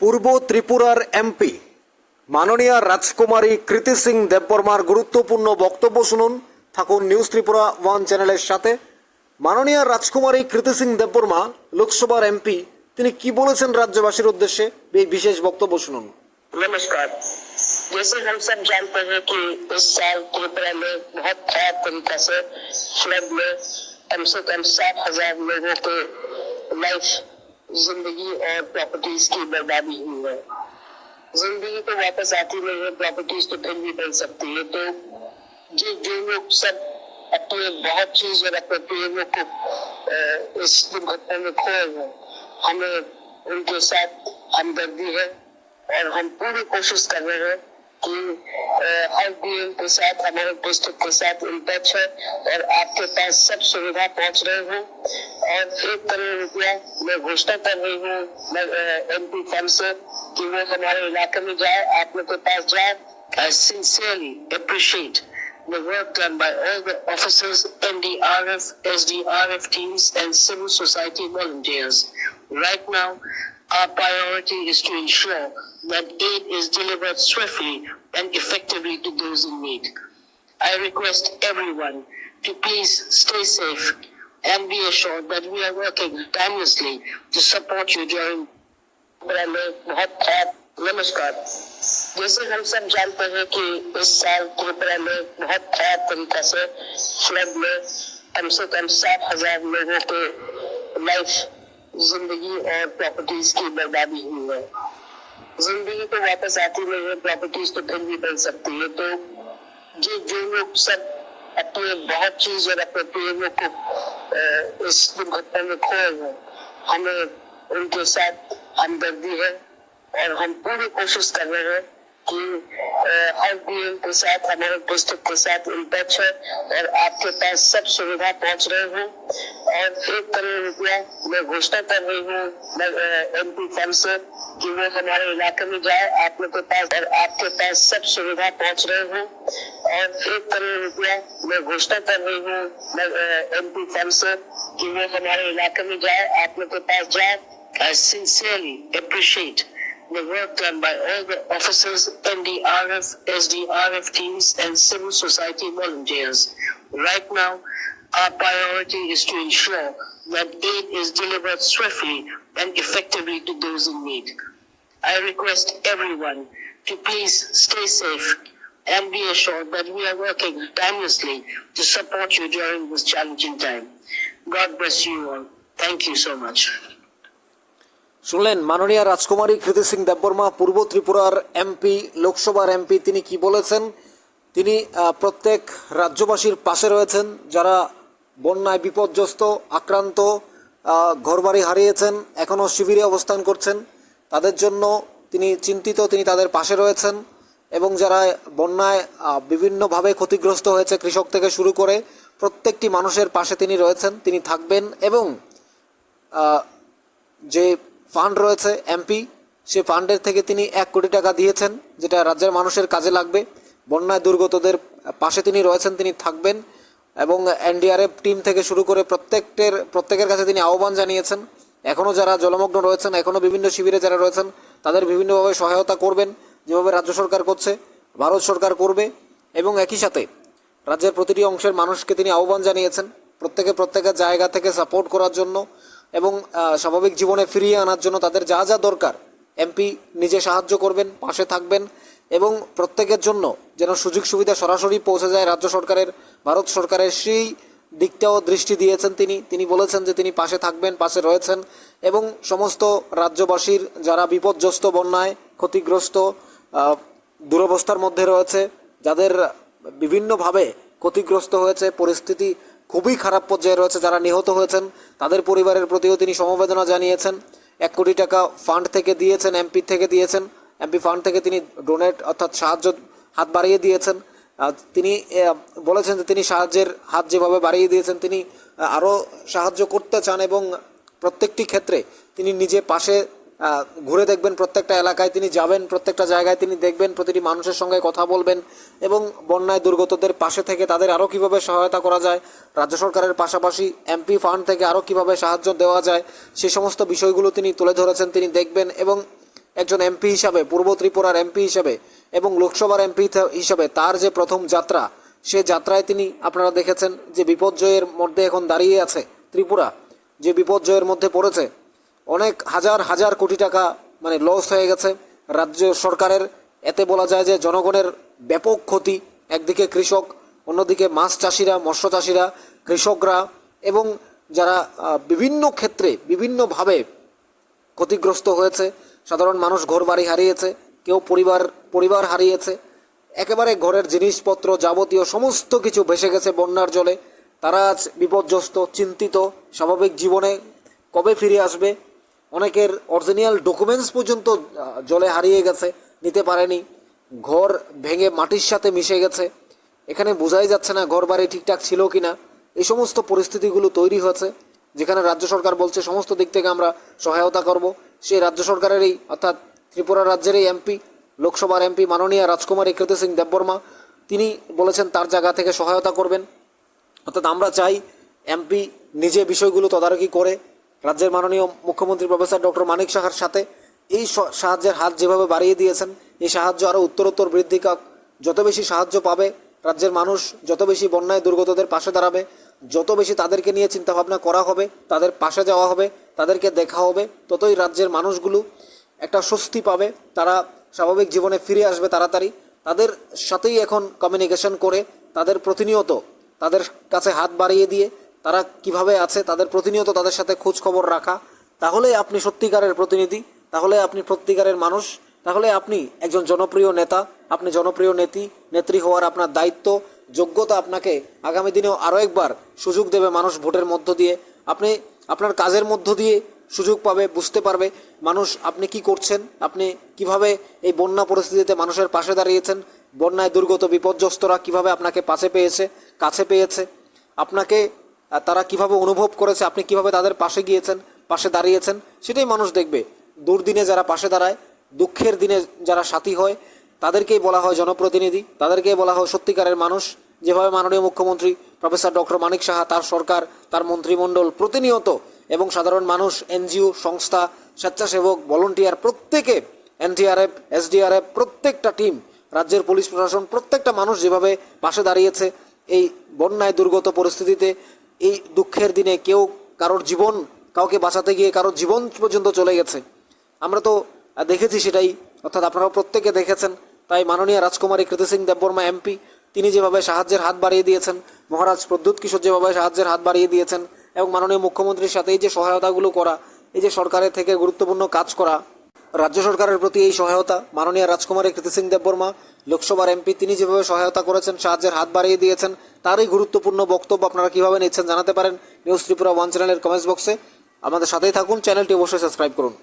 পূর্ব ত্রিপুরার এমপি মাননীয়া রাজকুমারী কৃতি সিং দেববর্মার গুরুত্বপূর্ণ বক্তব্য শুনুন থাকুন নিউজ ত্রিপুরা ওয়ান চ্যানেলের সাথে মাননীয়া রাজকুমারী কৃতি সিং দেববর্মা লোকসভার এমপি তিনি কি বলেছেন রাজ্যবাসীর উদ্দেশ্যে এই বিশেষ বক্তব্য শুনুন नमस्कार जैसे हम सब जानते हैं कि इस साल त्रिपुरा में बहुत खराब तरीका से फ्लड में कम से कम सात हजार लोगों के लाइफ ज़िंदगी और प्रॉपर्टीज़ की बर्बादी हुई है। ज़िंदगी तो वापस आती नहीं है प्रॉपर्टीज़ तो फिर भी बन सकती है। तो जो जो लोग सब अपने बहुत चीज़ और अपने प्रेमियों को इस दुर्घटना में खोए हैं, हमें उनके साथ हमदर्दी है और हम पूरी कोशिश कर रहे हैं कि अ, हर डीएम के साथ हमारे डिस्ट्रिक्ट के साथ इन टच है और आपके पास सब सुविधा पहुंच रहे हैं और एक करोड़ रुपया मैं घोषणा कर रही हूँ एम पी फंड से कि वो हमारे इलाके में जाए आप लोग के पास जाए I sincerely appreciate the work done by all the officers, NDRF, SDRF teams, and civil society volunteers. Right now, our priority is to ensure that aid is delivered swiftly and effectively to those in need. I request everyone to please stay safe and be assured that we are working tirelessly to support you during बहुत खराब नमस्कार जैसे हम सब जानते हैं कि इस साल त्रिपुरा में बहुत खराब तरीका से फ्लड में कम से कम सात हजार लोगों के लाइफ ज़िंदगी और प्रॉपर्टीज़ की बर्बादी हुई है। ज़िंदगी तो वापस आती नहीं है प्रॉपर्टीज़ तो फिर भी बन सकती है। तो जो जो लोग सब अपने बहुत चीज़ और अपने प्रेमियों को इस दुर्घटना में खोए हैं। हमें उनके साथ हमदर्दी है और हम पूरी कोशिश कर रहे हैं कि डीएम के साथ हमारे डिस्ट्रिक्ट के साथ इन टच है और आपके पास सब सुविधा पहुँच रहे हैं और एक करोड़ रुपया मैं घोषणा कर रही हूँ एम पी फंड से कि वो हमारे इलाके में जाए आप लोग के पास और आपके पास सब सुविधा पहुँच रहे हैं और एक करोड़ रुपया मैं घोषणा कर रही हूँ एम पी फंड से कि वो हमारे इलाके में जाए आप लोग के पास जाए I sincerely appreciate the work done by all the officers, NDRF, SDRF teams, and civil society volunteers. Right now, our priority is to ensure that aid is delivered swiftly and effectively to those in need. I request everyone to please stay safe and be assured that we are working tirelessly to support you during this challenging time. God bless you all. Thank you so much. শুনলেন, মাননীয়া রাজকুমারী কৃতি সিং দেববর্মা, পূর্ব ত্রিপুরার MP, লোকসভার MP, তিনি কি বলেছেন? তিনি প্রত্যেক রাজ্যবাসীর পাশে রয়েছেন, যারা বন্যায় বিপর্যস্ত, আক্রান্ত ঘরবাড়ি হারিয়েছেন, এখনও শিবিরে অবস্থান করছেন, তাদের জন্য তিনি চিন্তিত, তিনি তাদের পাশে রয়েছেন এবং যারা বন্যায় বিভিন্নভাবে ক্ষতিগ্রস্ত হয়েছে কৃষক থেকে শুরু করে প্রত্যেকটি মানুষের পাশে তিনি রয়েছেন, তিনি থাকবেন এবং যে ফান্ড রয়েছে এমপি সে ফান্ডের থেকে তিনি এক কোটি টাকা দিয়েছেন, যেটা রাজ্যের মানুষের কাজে লাগবে। বন্যায় দুর্গতদের পাশে তিনি রয়েছেন, তিনি থাকবেন এবং এনডিআরএফ টিম থেকে শুরু করে প্রত্যেকটের, প্রত্যেকের কাছে তিনি আহ্বান জানিয়েছেন। এখনও যারা জলমগ্ন রয়েছেন এখনও বিভিন্ন শিবিরে যারা রয়েছেন, তাদের বিভিন্নভাবে সহায়তা করবেন, যেভাবে রাজ্য সরকার করছে, ভারত সরকার করবে এবং একই সাথে রাজ্যের প্রতিটি অংশের মানুষকে তিনি আহ্বান জানিয়েছেন প্রত্যেকে প্রত্যেকের জায়গা থেকে সাপোর্ট করার জন্য। এবং স্বাভাবিক জীবনে ফিরিয়ে আনার জন্য তাদের যা যা দরকার, এমপি নিজে সাহায্য করবেন, পাশে থাকবেন এবং প্রত্যেকের জন্য যেন সুযোগ সুবিধা সরাসরি পৌঁছে যায় রাজ্য সরকারের, ভারত সরকারের, সেই দিকটাও দৃষ্টি দিয়েছেন তিনি। তিনি বলেছেন যে তিনি পাশে থাকবেন, পাশে রয়েছেন এবং সমস্ত রাজ্যবাসীর যারা বিপর্যস্ত বন্যায় ক্ষতিগ্রস্ত দুরবস্থার মধ্যে রয়েছে, যাদের বিভিন্নভাবে ক্ষতিগ্রস্ত হয়েছে, পরিস্থিতি খুবই খারাপ পর্যায়ে রয়েছে যারা নিহত হয়েছেন। তাদের পরিবারের প্রতিও তিনি সমবেদনা জানিয়েছেন। এক কোটি টাকা ফান্ড থেকে দিয়েছেন, এমপি থেকে দিয়েছেন। এমপি ফান্ড থেকে তিনি ডোনেট অর্থাৎ সাহায্য হাত বাড়িয়ে দিয়েছেন। তিনি বলেছেন যে তিনি সাহায্যের হাত যেভাবে বাড়িয়ে দিয়েছেন, তিনি আরও সাহায্য করতে চান এবং প্রত্যেকটি ক্ষেত্রে তিনি নিজে পাশে ঘুরে দেখবেন প্রত্যেকটা এলাকায় তিনি যাবেন, প্রত্যেকটা জায়গায় তিনি দেখবেন, প্রতিটি মানুষের সঙ্গে কথা বলবেন এবং বন্যায় দুর্গতদের পাশে থেকে তাদের আরও কীভাবে সহায়তা করা যায়, রাজ্য সরকারের পাশাপাশি এমপি ফান্ড থেকে আরও কীভাবে সাহায্য দেওয়া যায়, সে সমস্ত বিষয়গুলো তিনি তুলে ধরেছেন, তিনি দেখবেন এবং একজন এমপি হিসাবে, পূর্ব ত্রিপুরার এমপি হিসাবে এবং লোকসভার এমপি হিসাবে তার যে প্রথম যাত্রা, সে যাত্রায় তিনি আপনারা দেখেছেন যে বিপর্যয়ের মধ্যে এখন দাঁড়িয়ে আছে ত্রিপুরা, যে বিপর্যয়ের মধ্যে পড়েছে। অনেক হাজার হাজার কোটি টাকা মানে লস হয়ে গেছে। রাজ্য সরকারের, এতে বলা যায় যে জনগণের ব্যাপক ক্ষতি। একদিকে কৃষক, অন্যদিকে মাছ চাষিরা, মৎস্য চাষিরা, কৃষকরা এবং যারা বিভিন্ন ক্ষেত্রে, বিভিন্নভাবে ক্ষতিগ্রস্ত হয়েছে। সাধারণ মানুষ ঘর বাড়ি হারিয়েছে, কেউ পরিবার পরিবার হারিয়েছে। একেবারে ঘরের জিনিসপত্র যাবতীয় সমস্ত কিছু ভেসে গেছে বন্যার জলে। তারা আজ বিপর্যস্ত, চিন্তিত, স্বাভাবিক জীবনে কবে ফিরে আসবে? অনেকের অরিজিনাল ডকুমেন্টস পর্যন্ত জলে হারিয়ে গেছে, নিতে পারেনি। ঘর ভেঙে মাটির সাথে মিশে গেছে। এখানে বোঝাই যাচ্ছে না ঘর বাড়ি ঠিকঠাক ছিল কিনা। এই সমস্ত পরিস্থিতিগুলো তৈরি হয়েছে, যেখানে রাজ্য সরকার বলছে সমস্ত দিক থেকে আমরা সহায়তা করব। সেই রাজ্য সরকারেরই, অর্থাৎ ত্রিপুরা রাজ্যের এই এমপি, লোকসভার এমপি মাননীয় রাজকুমারী কৃতি সিং দেববর্মা, তিনি বলেছেন তার জায়গা থেকে সহায়তা করবেন। অর্থাৎ আমরা চাই এমপি নিজে বিষয়গুলো তদারকি করে রাজ্যের মাননীয় মুখ্যমন্ত্রী প্রফেসর ডক্টর মানিক সাহার সাথে এই সাহায্যের হাত যেভাবে বাড়িয়ে দিয়েছেন, এই সাহায্য আরও উত্তরোত্তর বৃদ্ধি কাক যত বেশি সাহায্য পাবে, রাজ্যের মানুষ যত বেশি বন্যায় দুর্গতদের পাশে দাঁড়াবে, যত বেশি তাদেরকে নিয়ে চিন্তাভাবনা করা হবে, তাদের পাশে যাওয়া হবে, তাদেরকে দেখা হবে, ততই রাজ্যের মানুষগুলো একটা স্বস্তি পাবে, তারা স্বাভাবিক জীবনে ফিরে আসবে তাড়াতাড়ি। তাদের সাথেই এখন কমিউনিকেশন করে, তাদের প্রতিনিয়ত তাদের কাছে হাত বাড়িয়ে দিয়ে তারা কীভাবে আছে, তাদের প্রতিনিয়ত তাদের সাথে খোঁজ খবর রাখা। তাহলে আপনি সত্যিকারের প্রতিনিধি, তাহলে আপনি সত্যিকারের মানুষ, তাহলে আপনি একজন জনপ্রিয় নেতা, আপনি জনপ্রিয় নেত্রী নেত্রী হওয়ার আপনার দায়িত্ব। যোগ্যতা আপনাকে আগামী দিনেও আরও একবার সুযোগ দেবে মানুষ ভোটের মধ্য দিয়ে। আপনি আপনার কাজের মধ্য দিয়ে সুযোগ পাবে, বুঝতে পারবে মানুষ আপনি কি করছেন, আপনি কীভাবে এই বন্যা পরিস্থিতিতে মানুষের পাশে দাঁড়িয়েছেন, বন্যায় দুর্গত বিপর্যস্তরা কীভাবে আপনাকে পাশে পেয়েছে, কাছে পেয়েছে। আপনাকে তারা কীভাবে অনুভব করেছে, আপনি কীভাবে তাদের পাশে গিয়েছেন, পাশে দাঁড়িয়েছেন, সেটাই মানুষ দেখবে। দুর্দিনে যারা পাশে দাঁড়ায়, দুঃখের দিনে যারা সাথী হয়, তাদেরকেই বলা হয় জনপ্রতিনিধি, তাদেরকেই বলা হয় সত্যিকারের মানুষ। যেভাবে মাননীয় মুখ্যমন্ত্রী প্রফেসর ডক্টর মানিক সাহা, তার সরকার, তার মন্ত্রিমণ্ডল প্রতিনিয়ত এবং সাধারণ মানুষ, এনজিও, সংস্থা, স্বেচ্ছাসেবক, ভলেন্টিয়ার প্রত্যেকে, এনটিআরএফ, এসডিআরএফ, প্রত্যেকটা টিম, রাজ্যের পুলিশ প্রশাসন, প্রত্যেকটা মানুষ যেভাবে পাশে দাঁড়িয়েছে, এই বন্যায় দুর্গত পরিস্থিতিতে এই দুঃখের দিনে কেউ কারোর জীবন, কাউকে বাঁচাতে গিয়ে কারোর জীবন পর্যন্ত চলে গেছে। আমরা তো দেখেছি সেটাই, অর্থাৎ আপনারা প্রত্যেকে দেখেছেন। তাই মাননীয় রাজকুমারী কৃতি সিং দেববর্মা এমপি, তিনি যেভাবে সাহায্যের হাত বাড়িয়ে দিয়েছেন, মহারাজ প্রদ্যুৎ কিশোর যেভাবে সাহায্যের হাত বাড়িয়ে দিয়েছেন, এবং মাননীয় মুখ্যমন্ত্রীর সাথে এই যে সহায়তাগুলো করা, এই যে সরকারের থেকে গুরুত্বপূর্ণ কাজ করা রাজ্য সরকারের প্রতি এই সহায়তা। মাননীয় রাজকুমারী কৃতি সিং দেববর্মা লোকসভার এমপি তিনি যেভাবে সহায়তা করেছেন, সাহায্যের হাত বাড়িয়ে দিয়েছেন, তারই গুরুত্বপূর্ণ বক্তব্য আপনারা কীভাবে নিচ্ছেন জানাতে পারেন। নিউজ ত্রিপুরা ওয়ান চ্যানেলের কমেন্টস বক্সে আমাদের সাথেই থাকুন, চ্যানেলটি অবশ্যই সাবস্ক্রাইব করুন।